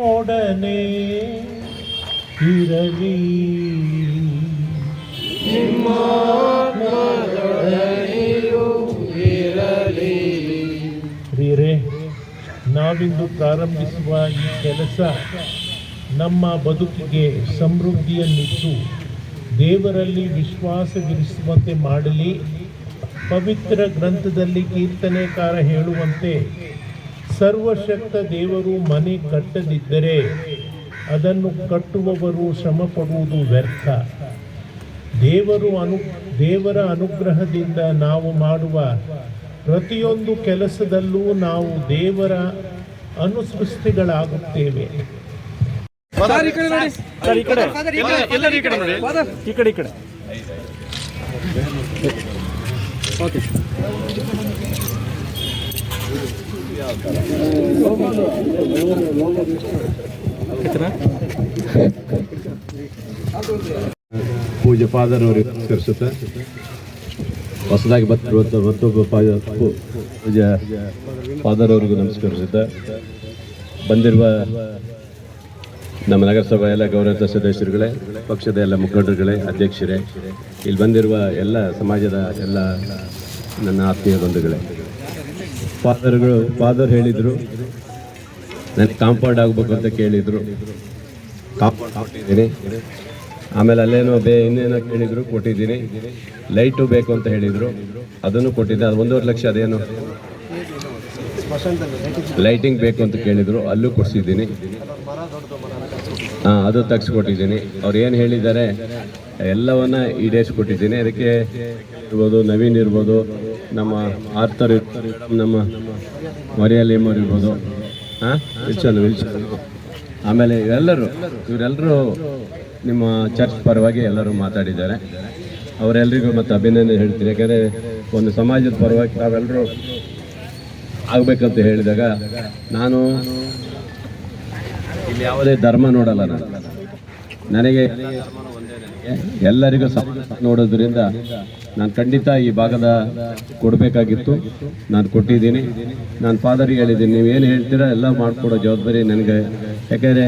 ಒಡನೆ ಇರಲಿ. ಪ್ರಿಯರೇ ನಾವಿಂದು ಪ್ರಾರಂಭಿಸುವ ಈ ಕೆಲಸ ನಮ್ಮ ಬದುಕಿಗೆ ಸಮೃದ್ಧಿಯನ್ನಿತ್ತು ದೇವರಲ್ಲಿ ವಿಶ್ವಾಸವಿರಿಸುವಂತೆ ಮಾಡಲಿ. ಪವಿತ್ರ ಗ್ರಂಥದಲ್ಲಿ ಕೀರ್ತನೆಕಾರ ಹೇಳುವಂತೆ ಸರ್ವಶಕ್ತ ದೇವರು ಮನೆ ಕಟ್ಟದಿದ್ದರೆ ಅದನ್ನು ಕಟ್ಟುವವರು ಶ್ರಮ ಪಡುವುದು ವ್ಯರ್ಥ. ದೇವರು ಅನು ದೇವರ ಅನುಗ್ರಹದಿಂದ ನಾವು ಮಾಡುವ ಪ್ರತಿಯೊಂದು ಕೆಲಸದಲ್ಲೂ ನಾವು ದೇವರ ಅನುಸೃಷ್ಟಿಗಳಾಗುತ್ತೇವೆ. ಓಕೆ ಪೂಜ್ಯ ಫಾದರ್ ಅವರಿಗೆ ನಮಸ್ಕರಿಸುತ್ತೆ ಹೊಸದಾಗಿ ಬರ್ತಿರುವಂಥ ಮತ್ತೊಬ್ಬ ಪೂಜೆ ಫಾದರ್ ಅವರಿಗೂ ನಮಸ್ಕರಿಸುತ್ತೆ. ಬಂದಿರುವ ನಮ್ಮ ನಗರಸಭಾ ಎಲ್ಲ ಗೌರವ ಸದಸ್ಯರುಗಳೇ, ಪಕ್ಷದ ಎಲ್ಲ ಮುಖಂಡರುಗಳೇ, ಅಧ್ಯಕ್ಷರೇ, ಇಲ್ಲಿ ಬಂದಿರುವ ಎಲ್ಲ ಸಮಾಜದ ಎಲ್ಲ ನನ್ನ ಆತ್ಮೀಯ ಬಂಧುಗಳೇ. ಫಾದರ್ಗಳು ಫಾದರ್ ಹೇಳಿದರು. ನನಗೆ ಕಾಂಪೌಂಡ್ ಆಗಬೇಕು ಅಂತ ಕೇಳಿದರು. ಕಾಂಪೌಂಡ್ ಕೊಟ್ಟಿದ್ದೀನಿ. ಆಮೇಲೆ ಅಲ್ಲೇನೋ ಬೇ, ಇನ್ನೇನೋ ಕೇಳಿದರು, ಕೊಟ್ಟಿದ್ದೀನಿ. ಲೈಟು ಬೇಕು ಅಂತ ಹೇಳಿದರು. ಅದನ್ನು ಕೊಟ್ಟಿದ್ದೆ. ಅದು ಒಂದೂವರೆ ಲಕ್ಷ ಅದೇನು. ಲೈಟಿಂಗ್ ಬೇಕು ಅಂತ ಕೇಳಿದರು, ಅಲ್ಲೂ ಕೊಡಿಸಿದ್ದೀನಿ. ಹಾಂ, ಅದು ತೆಗೆಸ್ಕೊಟ್ಟಿದ್ದೀನಿ. ಅವ್ರು ಏನು ಹೇಳಿದ್ದಾರೆ, ಎಲ್ಲವನ್ನ ಈಡೇರಿಸ್ಕೊಟ್ಟಿದ್ದೀನಿ. ಅದಕ್ಕೆ ಇರ್ಬೋದು, ನವೀನ್ ಇರ್ಬೋದು, ನಮ್ಮ ಆರ್ತರ್ ನಮ್ಮ ಮರಿಯಲಿಮರ್ ಇರ್ಬೋದು. ಹಾಂ ವಿಲ್ಸನ್ ವಿಲ್ಸನ್ ಆಮೇಲೆ ಇವರೆಲ್ಲರೂ ಇವರೆಲ್ಲರೂ ನಿಮ್ಮ ಚರ್ಚ್ ಪರವಾಗಿ ಎಲ್ಲರೂ ಮಾತಾಡಿದ್ದಾರೆ. ಅವರೆಲ್ಲರಿಗೂ ಮತ್ತು ಅಭಿನಂದನೆ ಹೇಳ್ತೀನಿ. ಯಾಕಂದರೆ ಒಂದು ಸಮಾಜದ ಪರವಾಗಿ ತಾವೆಲ್ಲರೂ ಆಗಬೇಕಂತ ಹೇಳಿದಾಗ ನಾನು ಇಲ್ಲಿ ಯಾವುದೇ ಧರ್ಮ ನೋಡಲ್ಲ ನಾನು. ನನಗೆ ಎಲ್ಲರಿಗೂ ಸಮಾನ ನೋಡೋದ್ರಿಂದ ನಾನು ಖಂಡಿತ ಈ ಭಾಗದ ಕೊಡಬೇಕಾಗಿತ್ತು. ನಾನು ಕೊಟ್ಟಿದ್ದೀನಿ. ನಾನು ಫಾದರ್ಗೆ ಹೇಳಿದ್ದೀನಿ, ನೀವು ಏನು ಹೇಳ್ತೀರಾ ಎಲ್ಲ ಮಾಡಿಕೊಡೋ ಜವಾಬ್ದಾರಿ ನನಗೆ. ಯಾಕೆಂದರೆ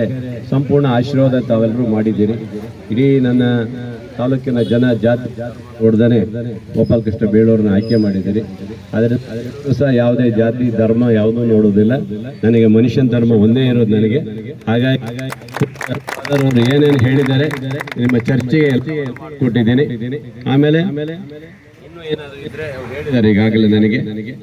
ಸಂಪೂರ್ಣ ಆಶೀರ್ವಾದ ತಾವೆಲ್ಲರೂ ಮಾಡಿದ್ದೀರಿ. ಇಡೀ ನನ್ನ ತಾಲೂಕಿನ ಜನ ಜಾತಿ ನೋಡ್ದೇ ಗೋಪಾಲಕೃಷ್ಣ ಬೇಳೂರನ್ನ ಆಯ್ಕೆ ಮಾಡಿದ್ದೀರಿ. ಆದರೆ ಸಹ ಯಾವುದೇ ಜಾತಿ, ಧರ್ಮ ಯಾವುದೂ ನೋಡೋದಿಲ್ಲ ನನಗೆ ಮನುಷ್ಯನ ಧರ್ಮ ಒಂದೇ ಇರೋದು ನನಗೆ. ಹಾಗಾಗಿ ಏನೇನು ಹೇಳಿದ್ದಾರೆ ನಿಮ್ಮ ಚರ್ಚೆಗೆ ಕೊಟ್ಟಿದ್ದೀನಿ. ಆಮೇಲೆ ಹೇಳಿದ್ದಾರೆ ಈಗಾಗಲೇ ನನಗೆ ನನಗೆ.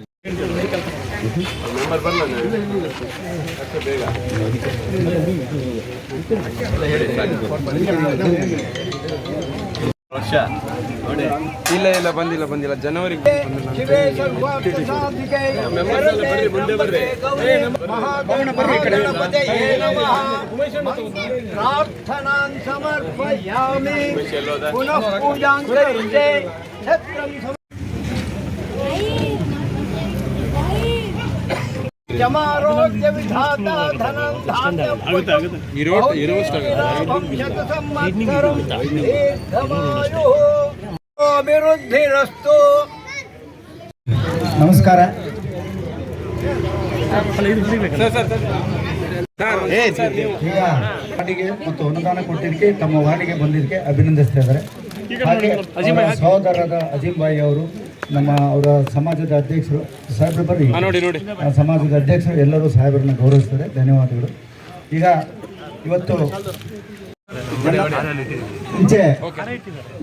ವರ್ಷ. ನೋಡಿ. ಇಲ್ಲ ಇಲ್ಲ ಬಂದಿಲ್ಲ ಬಂದಿಲ್ಲ. ಜನವರಿ ಸಮರ್ಪಯಾಮಿ ಪೂಜಾಂ ನಮಸ್ಕಾರ. ಮತ್ತು ಅನುದಾನ ಕೊಟ್ಟಿದ್ದಕ್ಕೆ ತಮ್ಮ ವಾರ್ಡಿಗೆ ಬಂದಿದ್ದಕ್ಕೆ ಅಭಿನಂದಿಸ್ತಾ ಇದ್ದಾರೆ ಸಹೋದರರಾದ ಅಜೀಂ ಬಾಯಿ ಅವರು ನಮ್ಮ ಅವರ ಸಮಾಜದ ಅಧ್ಯಕ್ಷರು ಸಾಹೇಬ್ರು ಬರ್ರಿ. ನೋಡಿ ನೋಡಿ. ಸಮಾಜದ ಅಧ್ಯಕ್ಷರು ಎಲ್ಲರೂ ಸಾಹೇಬರನ್ನ ಗೌರವಿಸ್ತಾರೆ. ಧನ್ಯವಾದಗಳು. ಈಗ ಇವತ್ತು ಮುಂಚೆ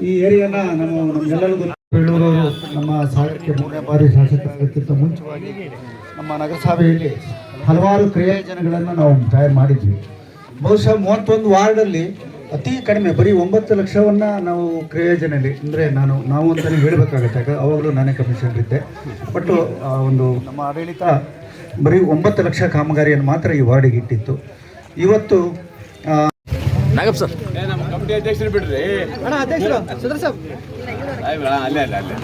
ಈ ಏರಿಯಾನ ನಮ್ಮ ನಮ್ಗೆಲ್ಲರಿಗೂ. ಬೆಳ್ಳೂರವರು ನಮ್ಮ ಸಾಗರಕ್ಕೆ ಮೂರನೇ ಬಾರಿ ಶಾಸಕರಾಗೋಕ್ಕಿಂತ ಮುಂಚೆವಾಗಿ ನಮ್ಮ ನಗರಸಭೆಯಲ್ಲಿ ಹಲವಾರು ಕ್ರಿಯಾಯೋಜನೆಗಳನ್ನು ನಾವು ತಯಾರು ಮಾಡಿದ್ವಿ. ಬಹುಶಃ ಮೂವತ್ತೊಂದು ವಾರ್ಡಲ್ಲಿ ಅತಿ ಕಡಿಮೆ ಬರೀ ಒಂಬತ್ತು ಲಕ್ಷವನ್ನು ನಾವು ಕ್ರಿಯೋಜನೆಯಲ್ಲಿ ಅಂದರೆ ನಾನು ನಾವು ಅಂತಲೇ ಹೇಳಬೇಕಾಗತ್ತೆ. ಯಾಕಂದ್ರೆ ಅವಾಗಲೂ ನಾನೇ ಕಮಿಷನರ್ ಇದ್ದೆ. ಬಟ್ ಆ ಒಂದು ನಮ್ಮ ಆಡಳಿತ. ಬರೀ ಒಂಬತ್ತು ಲಕ್ಷ ಕಾಮಗಾರಿಯನ್ನು ಮಾತ್ರ ಈ ವಾರ್ಡಿಗೆ ಇಟ್ಟಿತ್ತು. ಇವತ್ತು ನಾಗಪ್ಪ ಸರ್. ನಮ್ಮ ಕಮಿಟಿ ಅಧ್ಯಕ್ಷರು ಬಿಡ್ರಿ. ಅಲ್ಲೇ ಅಲ್ಲೇ ಅಲ್ಲೇ.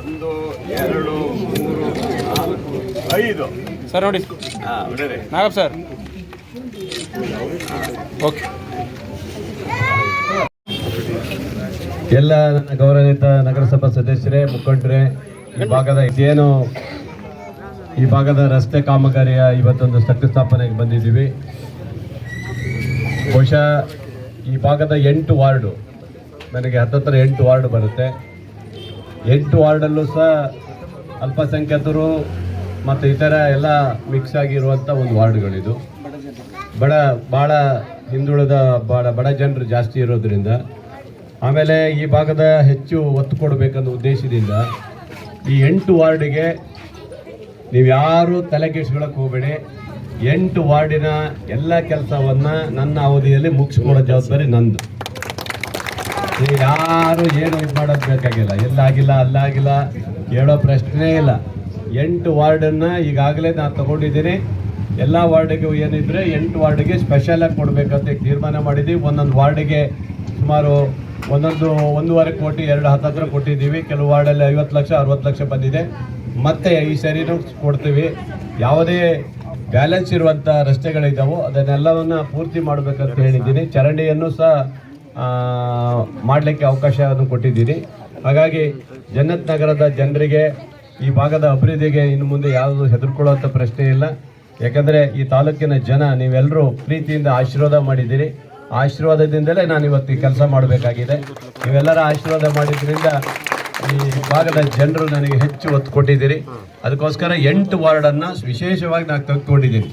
ಒಂದು ಎರಡು ಮೂರು ನಾಲ್ಕು ಐದು. ಸರ್ ನೋಡಿ. ಹಾಂ ನಾಗಪ್ಪ ಸರ್. ಎಲ್ಲ ನನ್ನ ಗೌರವಿತ ನಗರಸಭಾ ಸದಸ್ಯರೇ, ಮುಖಂಡರೇ, ಈ ಭಾಗದ ಇದೇನು ಈ ಭಾಗದ ರಸ್ತೆ ಕಾಮಗಾರಿಯ ಇವತ್ತೊಂದು ಶಂಕುಸ್ಥಾಪನೆಗೆ ಬಂದಿದ್ದೀವಿ. ಬಹುಶಃ ಈ ಭಾಗದ ಎಂಟು ವಾರ್ಡು, ನನಗೆ ಹತ್ತತ್ರ ಎಂಟು ವಾರ್ಡ್ ಬರುತ್ತೆ. ಎಂಟು ವಾರ್ಡಲ್ಲೂ ಸಹ ಅಲ್ಪಸಂಖ್ಯಾತರು ಮತ್ತು ಇತರ ಎಲ್ಲ ಮಿಕ್ಸ್ ಆಗಿರುವಂಥ ಒಂದು ವಾರ್ಡ್ಗಳಿದು. ಬಡ ಭಾಳ ಹಿಂದುಳಿದ ಬಡ ಬಡ ಜನರು ಜಾಸ್ತಿ ಇರೋದ್ರಿಂದ ಆಮೇಲೆ ಈ ಭಾಗದ ಹೆಚ್ಚು ಒತ್ತು ಕೊಡಬೇಕನ್ನೋ ಉದ್ದೇಶದಿಂದ ಈ ಎಂಟು ವಾರ್ಡಿಗೆ ನೀವು ಯಾರು ತಲೆಕೆಡಿಸ್ಕೊಳಕ್ಕೆ ಹೋಗಬೇಡಿ. ಎಂಟು ವಾರ್ಡಿನ ಎಲ್ಲ ಕೆಲಸವನ್ನು ನನ್ನ ಅವಧಿಯಲ್ಲಿ ಮುಗಿಸ್ಕೊಡೋ ಜವಾಬ್ದಾರಿ ನಂದು. ಯಾರು ಏನು ಇದು ಮಾಡೋದು ಬೇಕಾಗಿಲ್ಲ. ಎಲ್ಲಾಗಿಲ್ಲ ಅಲ್ಲಾಗಿಲ್ಲ ಹೇಳೋ ಪ್ರಶ್ನೆ ಇಲ್ಲ. ಎಂಟು ವಾರ್ಡನ್ನು ಈಗಾಗಲೇ ನಾನು ತಗೊಂಡಿದ್ದೀನಿ. ಎಲ್ಲ ವಾರ್ಡಿಗೆ ಏನಿದ್ರೆ ಎಂಟು ವಾರ್ಡಿಗೆ ಸ್ಪೆಷಲಾಗಿ ಕೊಡಬೇಕಂತ ತೀರ್ಮಾನ ಮಾಡಿದ್ದೀವಿ ಒಂದೊಂದು ವಾರ್ಡಿಗೆ ಸುಮಾರು ಒಂದೊಂದು ಒಂದೂವರೆ ಕೋಟಿ, ಎರಡು ಹತ್ತತ್ರ ಕೊಟ್ಟಿದ್ದೀವಿ. ಕೆಲವು ವಾರ್ಡಲ್ಲಿ ಐವತ್ತು ಲಕ್ಷ, ಅರವತ್ತು ಲಕ್ಷ ಬಂದಿದೆ. ಮತ್ತೆ ಈ ಸರಿನೂ ಕೊಡ್ತೀವಿ. ಯಾವುದೇ ಬ್ಯಾಲೆನ್ಸ್ ಇರುವಂಥ ರಸ್ತೆಗಳಿದ್ದಾವೋ ಅದನ್ನೆಲ್ಲವನ್ನು ಪೂರ್ತಿ ಮಾಡಬೇಕಂತ ಹೇಳಿದ್ದೀನಿ. ಚರಂಡಿಯನ್ನು ಸಹ ಮಾಡಲಿಕ್ಕೆ ಅವಕಾಶವನ್ನು ಕೊಟ್ಟಿದ್ದೀನಿ ಹಾಗಾಗಿ ಜನ್ನತ್ ನಗರದ ಜನರಿಗೆ ಈ ಭಾಗದ ಅಭಿವೃದ್ಧಿಗೆ ಇನ್ನು ಮುಂದೆ ಯಾವುದು ಹೆದರ್ಕೊಳ್ಳುವಂಥ ಪ್ರಶ್ನೆ ಇಲ್ಲ. ಯಾಕಂದರೆ ಈ ತಾಲೂಕಿನ ಜನ ನೀವೆಲ್ಲರೂ ಪ್ರೀತಿಯಿಂದ ಆಶೀರ್ವಾದ ಮಾಡಿದ್ದೀರಿ. ಆಶೀರ್ವಾದದಿಂದಲೇ ನಾನು ಇವತ್ತು ಕೆಲಸ ಮಾಡಬೇಕಾಗಿದೆ. ನೀವೆಲ್ಲರ ಆಶೀರ್ವಾದ ಮಾಡಿದ್ರಿಂದ ಈ ಭಾಗದ ಜನರು ನನಗೆ ಹೆಚ್ಚು ಒತ್ತು ಕೊಟ್ಟಿದ್ದೀರಿ. ಅದಕ್ಕೋಸ್ಕರ ಎಂಟು ವಾರ್ಡನ್ನು ವಿಶೇಷವಾಗಿ ನಾನು ತೆಗೆದುಕೊಂಡಿದ್ದೀನಿ.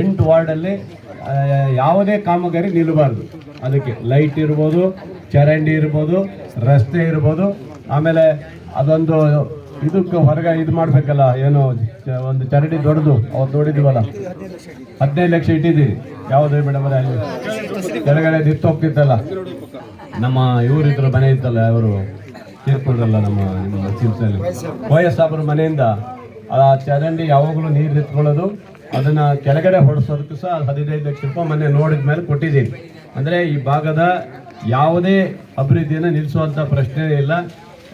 ಎಂಟು ವಾರ್ಡಲ್ಲಿ ಯಾವುದೇ ಕಾಮಗಾರಿ ನಿಲ್ಲಬಾರ್ದು. ಅದಕ್ಕೆ ಲೈಟ್ ಇರ್ಬೋದು, ಚರಂಡಿ ಇರ್ಬೋದು, ರಸ್ತೆ ಇರ್ಬೋದು, ಆಮೇಲೆ ಅದೊಂದು ಇದಕ್ಕೆ ಹೊರಗೆ ಇದು ಮಾಡಬೇಕಲ್ಲ, ಏನು, ಒಂದು ಚರಡಿ ದೊಡ್ಡದು ಅವತ್ತು ನೋಡಿದ್ವಲ್ಲ ಹದಿನೈದು ಲಕ್ಷ ಇಟ್ಟಿದ್ದೀವಿ ಯಾವುದು ಮೇಡಮ್ ಅಲ್ಲಿ? ಕೆಳಗಡೆ ನಿಂತು ಹೋಗ್ತಿತ್ತಲ್ಲ? ನಮ್ಮ ಇವರಿದ್ರ ಮನೆ ಇತ್ತಲ್ಲ ಅವರು ತೀರ್ಕೊಂಡ್ರಲ್ಲ ನಮ್ಮ, ನಿಮ್ಮ ಚಿಂತೆಯಲ್ಲಿ ವಯಸ್ ಅವ್ರ ಮನೆಯಿಂದ ಆ ಚರಂಡಿ ಯಾವಾಗಲೂ ನೀರು ನಿಂತ್ಕೊಳ್ಳೋದು, ಅದನ್ನ ಕೆಳಗಡೆ ಹೊಡೆಸೋದಕ್ಕೂ ಸಹ ಹದಿನೈದು ಲಕ್ಷ ರೂಪಾಯಿ ಮೊನ್ನೆ ನೋಡಿದ ಮೇಲೆ ಕೊಟ್ಟಿದ್ದೀನಿ ಅಂದರೆ ಈ ಭಾಗದ ಯಾವುದೇ ಅಭಿವೃದ್ಧಿಯನ್ನು ನಿಲ್ಲಿಸುವಂಥ ಪ್ರಶ್ನೆ ಇಲ್ಲ.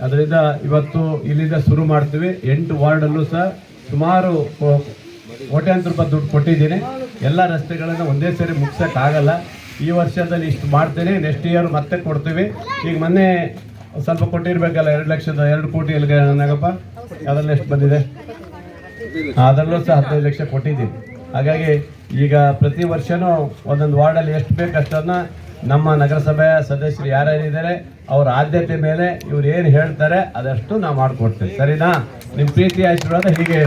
ಅದರಿಂದ ಇವತ್ತು ಇಲ್ಲಿಂದ ಶುರು ಮಾಡ್ತೀವಿ. ಎಂಟು ವಾರ್ಡಲ್ಲೂ ಸಹ ಸುಮಾರು ಕೋಟ್ಯಾಂತರ ರೂಪಾಯಿ ದುಡ್ಡು ಕೊಟ್ಟಿದ್ದೀನಿ. ಎಲ್ಲ ರಸ್ತೆಗಳನ್ನು ಒಂದೇ ಸರಿ ಮುಗಿಸೋಕ್ಕಾಗಲ್ಲ ಈ ವರ್ಷದಲ್ಲಿ ಇಷ್ಟು ಮಾಡ್ತೀನಿ. ನೆಕ್ಸ್ಟ್ ಇಯರ್ ಮತ್ತೆ ಕೊಡ್ತೀವಿ. ಈಗ ಮೊನ್ನೆ ಸ್ವಲ್ಪ ಕೊಟ್ಟಿರ್ಬೇಕಲ್ಲ, ಎರಡು ಲಕ್ಷದ ಎರಡು ಕೋಟಿ ಎಲ್ಲಿಗೆ ನನಗಪ್ಪ ಅದರಲ್ಲಿ ಎಷ್ಟು ಬಂದಿದೆ? ಅದರಲ್ಲೂ ಸಹ ಹದಿನೈದು ಲಕ್ಷ ಕೊಟ್ಟಿದ್ದೀನಿ. ಹಾಗಾಗಿ ಈಗ ಪ್ರತಿ ವರ್ಷವೂ ಒಂದೊಂದು ವಾರ್ಡಲ್ಲಿ ಎಷ್ಟು ಬೇಕು ಅಷ್ಟನ್ನ ನಮ್ಮ ನಗರಸಭೆಯ ಸದಸ್ಯರು ಯಾರ್ಯಾರಿದ್ದಾರೆ, ಅವ್ರ ಆದ್ಯತೆ ಮೇಲೆ ಇವ್ರು ಏನು ಹೇಳ್ತಾರೆ, ಅದಷ್ಟು ನಾವು ಮಾಡಿಕೊಡ್ತೇವೆ. ಸರಿನಾ? ನಿಮ್ಮ ಪ್ರೀತಿ ಆಶೀರ್ವಾದ ಹೀಗೆ